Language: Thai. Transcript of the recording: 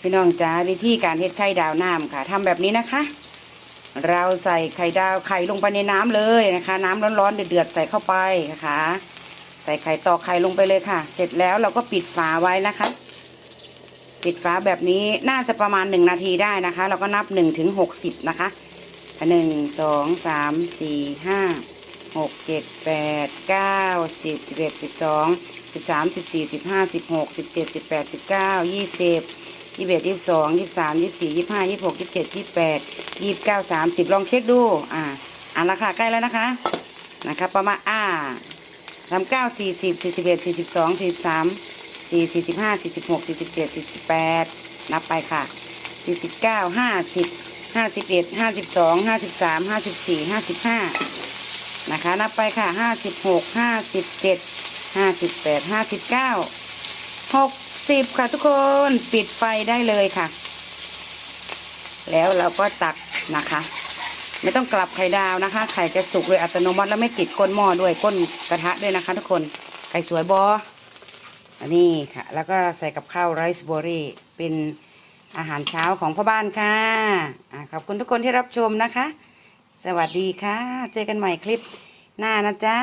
พี่น้องจ๋าวิธีการเฮ็ดไข่ดาวน้ำค่ะทำแบบนี้นะคะ เราใส่ไข่ดาวไข่ลงไปในน้ำเลยนะคะ น้ำร้อนๆเดือดๆใส่เข้าไปนะคะ ใส่ไข่ตอกไข่ลงไปเลยค่ะ เสร็จแล้วเราก็ปิดฝาไว้นะคะ ปิดฝาแบบนี้น่าจะประมาณหนึ่งนาทีได้นะคะ เราก็นับหนึ่งถึงหกสิบนะคะหนึ่งสองสามสี่ห้าหกเจ็ดแปดเก้าสิบสิบเอ็ดสิบสองสิบสามสิบสี่สิบห้าสิบหกสิบเจ็ดสิบแปดสิบเก้ายี่สิบ ยี่สิบเอ็ดยี่สิบสองยี่สิบสามยี่สิบสี่ยี่สิบห้ายี่สิบหกยี่สิบเจ็ดยี่สิบแปดยี่สิบเก้าสามสิบลองเช็คดู อ่าอ่านราคาใกล้แล้วนะคะ นะคะประมาณอ่าทำเก้าสี่สิบสี่สิบเอ็ดสี่สิบสองสี่สิบสามสี่สี่สิบห้าสี่สิบหกสี่สิบเจ็ดสี่สิบแปดนับไปค่ะสี่สิบเก้าห้าสิบห้าสิบเอ็ดห้าสิบสองห้าสิบสามห้าสิบสี่ห้าสิบห้านะคะนับไปค่ะห้าสิบหกห้าสิบเจ็ดห้าสิบแปดห้าสิบเก้าหก สิบค่ะทุกคนปิดไฟได้เลยค่ะ แล้วเราก็ตักนะคะ ไม่ต้องกลับไข่ดาวนะคะ ไข่จะสุกโดยอัตโนมัติแล้วไม่ติดก้นหม้อด้วยก้นกระทะด้วยนะคะ ทุกคนไข่สวยบออันนี้ค่ะ แล้วก็ใส่กับข้าวไรซ์เบอรี่เป็นอาหารเช้าของพ่อบ้านค่ะอ่าขอบคุณทุกคนที่รับชมนะคะ สวัสดีค่ะ เจอกันใหม่คลิปหน้านะจ๊ะ